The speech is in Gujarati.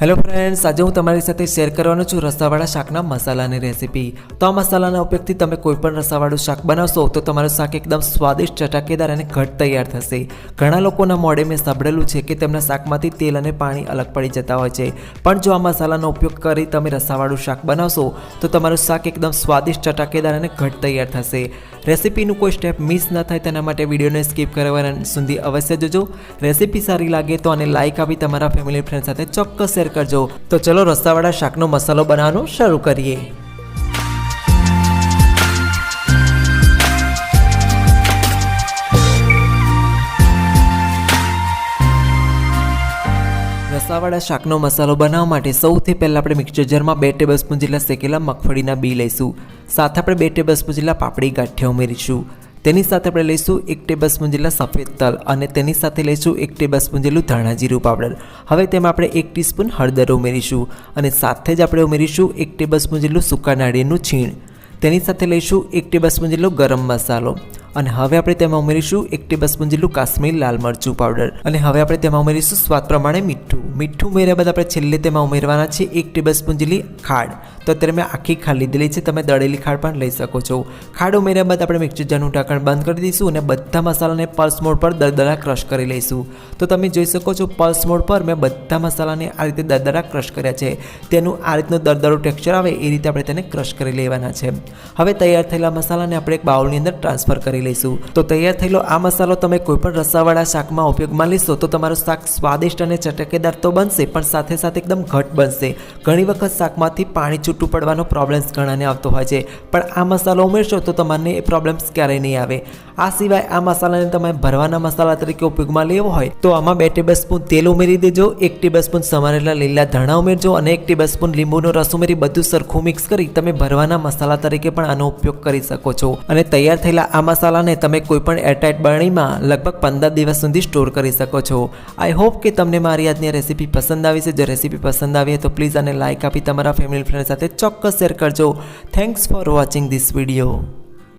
હેલો ફ્રેન્ડ્સ આજે હું તમારી સાથે શેર કરવાનો છું રસાવાળા શાકના મસાલાની રેસીપી તો આ મસાલાના ઉપયોગથી તમે કોઈપણ રસાવાળું શાક બનાવશો તો તમારું શાક એકદમ સ્વાદિષ્ટ, ચટાકેદાર અને ઘટ તૈયાર થશે. ઘણા લોકોના મોડે મેં સાંભળેલું છે કે તેમના શાકમાંથી તેલ અને પાણી અલગ પડી જતા હોય છે. પણ જો આ મસાલાનો ઉપયોગ કરી તમે રસાવાળું શાક બનાવશો તો તમારું શાક એકદમ સ્વાદિષ્ટ, ચટાકેદાર અને ઘટ તૈયાર થશે. રેસીપીનું કોઈ સ્ટેપ મિસ ન થાય તેના માટે વિડીયોને સ્કીપ કરવાના સુધી અવશ્ય જોજો. રેસીપી સારી લાગે તો આને લાઇક આપી તમારા ફેમિલી ફ્રેન્ડ સાથે ચોક્કસ શેર કરજો. તો ચલો રસાવાળા શાકનો મસાલો બનાવવાનું શરૂ કરીએ. રસાવાળા શાકનો મસાલો બનાવવા માટે સૌથી પહેલાં આપણે મિક્સર જારમાં બે ટેબલ સ્પૂન જેટલા શેકેલા મગફળીના બી લઈશું. સાથે આપણે બે ટેબલ સ્પૂન જેટલા પાપડી ગાંઠિયા ઉમેરીશું. તેની સાથે આપણે લઈશું એક ટેબલ સ્પૂન જેટલા સફેદ તલ અને તેની સાથે લઈશું એક ટેબલ સ્પૂન જેટલું ધાણા જીરું પાવડર. હવે તેમાં આપણે એક ટીસ્પૂન હળદર ઉમેરીશું અને સાથે જ આપણે ઉમેરીશું એક ટેબલ સ્પૂન જેટલું સૂકા નાળિયેરનું છીણ. તેની સાથે લઈશું એક ટેબલ સ્પૂન જેટલો ગરમ મસાલો. અને હવે આપણે તેમાં ઉમેરીશું એક ટેબલ સ્પૂન જેટલું કાશ્મીર લાલ મરચું પાવડર અને હવે આપણે તેમાં ઉમેરીશું સ્વાદ પ્રમાણે મીઠું. મીઠું ઉમેર્યા બાદ આપણે છેલ્લે તેમાં ઉમેરવાના છે એક ટેબલ સ્પૂન જેટલી ખાડ. તો અત્યારે મેં આખી ખાંડ લીધેલી છે. તમે દળેલી ખાડ પણ લઈ શકો છો. ખાડ ઉમેર્યા બાદ આપણે મિક્સર જારનું ઢાંકણ બંધ કરી દઈશું અને બધા મસાલાને પલ્સ મોડ પર દરદરા ક્રશ કરી લઈશું. તો તમે જોઈ શકો છો, પલ્સ મોડ પર મેં બધા મસાલાને આ રીતે દરદરા ક્રશ કર્યા છે. તેનું આ રીતનું દરદરું ટેક્સચર આવે એ રીતે આપણે તેને ક્રશ કરી લેવાના છે. હવે તૈયાર થયેલા મસાલાને આપણે એક બાઉલની અંદર ટ્રાન્સફર કરી લઈશું. તો તૈયાર થયેલો આ મસાલો તમે કોઈપણ રસાવાળા શાકમાં ઉપયોગમાં લેશો તો તમારું શાક સ્વાદિષ્ટ અને ચટકેદાર તો બનશે, પણ સાથે સાથે એકદમ ઘટ બનશે. ઘણી વખત શાકમાંથી પાણી છૂટું પડવાનો પ્રોબ્લેમ્સ ઘણાને આવતો હોય છે. પણ આ મસાલો ઉમેરશો તો તમને એ પ્રોબ્લેમ્સ ક્યારેય નહીં આવે. આ સિવાય આ મસાલાને તમે ભરવાના મસાલા તરીકે ઉપયોગમાં લેવો હોય તો આમાં બે ટેબલ સ્પૂન તેલ ઉમેરી દેજો, એક ટેબલ સ્પૂન સમારેલા લીલા ધાણા ઉમેરજો અને એક ટેબલ સ્પૂન લીંબુનો રસ ઉમેરી બધું સરખું મિક્સ કરી તમે ભરવાના મસાલા તરીકે પણ આનો ઉપયોગ કરી શકો છો. અને તૈયાર થયેલા આ મસાલાને તમે કોઈ પણ એરટાઇટ બરણીમાં લગભગ પંદર દિવસ સુધી સ્ટોર કરી શકો છો. આઈ હોપ કે તમને મારી આજની રેસીપી પસંદ આવી છે. જો રેસીપી પસંદ આવી તો પ્લીઝ આને લાઇક આપી તમારા ફેમિલી ફ્રેન્ડ સાથે ચોક્કસ શેર કરજો. Thanks for watching this video